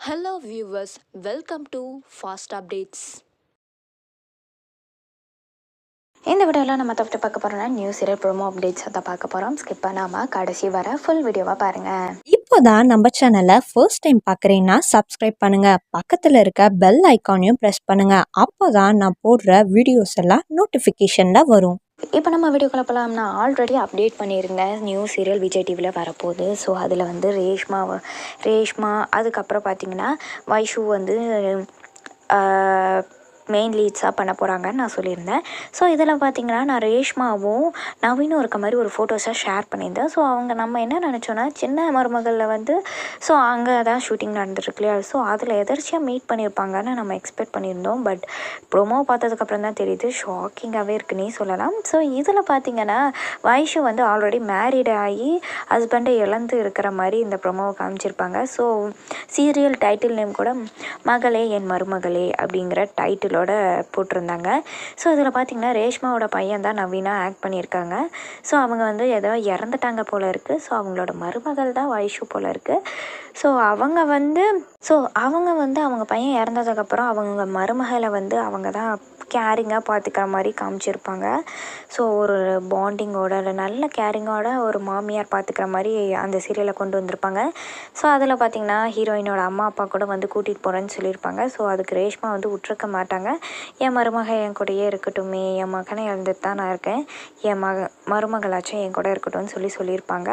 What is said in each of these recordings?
Hello viewers, welcome to Fast Updates. இந்த வீடியோவில் நம்ம தப்பிட்டு பார்க்க போகிறோம்னா நியூ சீரியல் ப்ரோமோ அப்டேட்ஸ் அதை பார்க்க போகிறோம் ஸ்கிப் பண்ணாமல் கடைசி வர ஃபுல் வீடியோவாக பாருங்கள் இப்போதான் நம்ம சேனலை ஃபர்ஸ்ட் டைம் பார்க்குறீங்கன்னா சப்ஸ்கிரைப் பண்ணுங்க. பக்கத்தில் இருக்க பெல் ஐக்கானையும் ப்ரெஸ் பண்ணுங்க. அப்போதான் நான் போடுற வீடியோஸ் எல்லாம் நோட்டிஃபிகேஷனில் வரும். இப்போ நம்ம வீடியோக்குள்ள போகலாம் நான் ஆல்ரெடி அப்டேட் பண்ணியிருந்தேன் நியூ சீரியல் விஜய் டிவியில் வரப்போகுது. ஸோ அதில் வந்து ரேஷ்மா ரேஷ்மா அதுக்கப்புறம் பார்த்தீங்கன்னா வைஷு வந்து மெயின் லீட்ஸாக பண்ண போகிறாங்கன்னு நான் சொல்லியிருந்தேன். ஸோ இதில் பார்த்தீங்கன்னா நான் ரேஷ்மாவும் நவீனும் இருக்க மாதிரி ஒரு ஃபோட்டோஸாக ஷேர் பண்ணியிருந்தேன். ஸோ அவங்க நம்ம என்ன நினச்சோன்னா சின்ன மருமகளில் வந்து ஸோ அங்கே தான் ஷூட்டிங் நடந்துருக்கு இல்லையா? ஸோ அதில் எதர்ச்சியாக மீட் பண்ணியிருப்பாங்கன்னு நம்ம எக்ஸ்பெக்ட் பண்ணியிருந்தோம். பட் ப்ரொமோ பார்த்ததுக்கப்புறம் தான் தெரியுது. ஷாக்கிங்காகவே இருக்குன்னே சொல்லலாம். ஸோ இதில் பார்த்தீங்கன்னா வைஷு வந்து ஆல்ரெடி மேரிட் ஆகி ஹஸ்பண்டை இழந்து இருக்கிற மாதிரி இந்த ப்ரோமோவை காமிச்சிருப்பாங்க. ஸோ சீரியல் டைட்டில் நேம் கூட மகளே என் மருமகளே அப்படிங்கிற டைட்டிலோட போட்டிருந்தாங்க. ஸோ இதில் பார்த்தீங்கன்னா ரேஷ்மாவோட பையன் தான் நவீனா ஆக்ட் பண்ணியிருக்காங்க. ஸோ அவங்க வந்து ஏதோ இறந்துட்டாங்க போல இருக்குது ஸோ அவங்களோட மருமகள் தான் வைஷு போல இருக்குது ஸோ அவங்க வந்து ஸோ அவங்க வந்து அவங்க பையன் இறந்ததுக்கப்புறம் அவங்க மருமகளை வந்து அவங்க தான் கேரிங்காக பார்த்துக்கிற மாதிரி காமிச்சிருப்பாங்க. ஸோ ஒரு பாண்டிங்கோட இல்லை நல்ல கேரிங்கோட ஒரு மாமியார் பார்த்துக்கிற மாதிரி அந்த சீரியலை கொண்டு வந்திருப்பாங்க. ஸோ அதில் பார்த்தீங்கன்னா ஹீரோயினோட அம்மா அப்பா கூட வந்து கூட்டிகிட்டு போகிறேன்னு சொல்லியிருப்பாங்க. ஸோ அதுக்கு ரேஷ்மா வந்து விட்டுருக்க மாட்டாங்க. என் மருமக என் கூடயே இருக்கட்டுமே என் மகனை இழந்துட்டு தான் நான் இருக்கேன். என் மக மருமகளாச்சும் என் கூட இருக்கட்டும்னு சொல்லி சொல்லியிருப்பாங்க.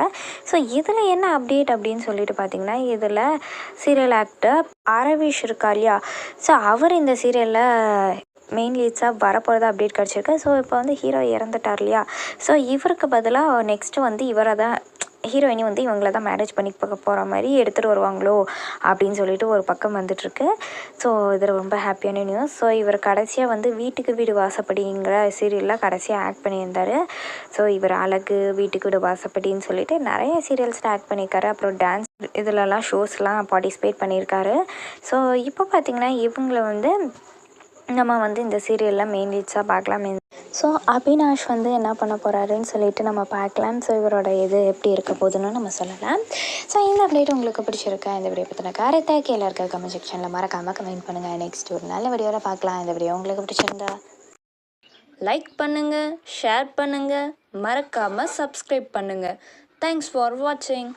ஸோ இதில் என்ன அப்டேட் அப்படின்னு சொல்லிட்டு பார்த்தீங்கன்னா இதில் சீரியல் ஆக்டர் அரவிஷ் இருக்கா இல்லையா? ஸோ அவர் இந்த சீரியலில் மெயின் லீட்ஸாக வரப்போகிறதா அப்டேட் கிடச்சிருக்கு. ஸோ இப்போ வந்து ஹீரோ இறந்துட்டார் இல்லையா? ஸோ இவருக்கு பதிலாக நெக்ஸ்ட்டு வந்து இவரை தான் ஹீரோயினி வந்து இவங்கள தான் மேரேஜ் பண்ணி பார்க்க போகிற மாதிரி எடுத்துகிட்டு வருவாங்களோ அப்படின்னு சொல்லிட்டு ஒரு பக்கம் வந்துட்டுருக்கு. ஸோ இது ரொம்ப ஹாப்பியான நியூஸ் ஸோ இவர் கடைசியாக வந்து வீட்டுக்கு வீடு வாசப்படிங்கிற சீரியலில் கடைசியாக ஆக்ட் பண்ணியிருந்தார். ஸோ இவர் அழகு வீட்டுக்கு வீடு வாசப்படின்னு சொல்லிட்டு நிறைய சீரியல்ஸில் ஆக்ட் பண்ணியிருக்காரு. அப்புறம் டான்ஸ் இதிலலாம் ஷோஸ்லாம் பார்ட்டிசிபேட் பண்ணியிருக்காரு. ஸோ இப்போ பார்த்திங்கன்னா இவங்களை வந்து நம்ம வந்து இந்த சீரியலில் மெயின் லீட்ஸாக பார்க்கலாம். ஸோ அபினாஷ் வந்து என்ன பண்ண போகிறாருன்னு சொல்லிட்டு நம்ம பார்க்கலாம் ஸோ இவரோட இது எப்படி இருக்க போகுதுன்னு நம்ம சொல்லலாம். ஸோ இந்த அப்டேட் உங்களுக்கு பிடிச்சிருக்கா? இந்த வீடியோ பற்றின காரத்தை கீழே இருக்க கமெண்ட் செக்ஷனில் மறக்காமல் கமெண்ட் பண்ணுங்கள் நெக்ஸ்ட் ஒரு நல்ல வீடியோவில் பார்க்கலாம். இந்த வீடியோ உங்களுக்கு பிடிச்சிருந்தா லைக் பண்ணுங்கள் ஷேர் பண்ணுங்கள் மறக்காமல் சப்ஸ்கிரைப் பண்ணுங்கள் தேங்க்ஸ் ஃபார் வாட்சிங்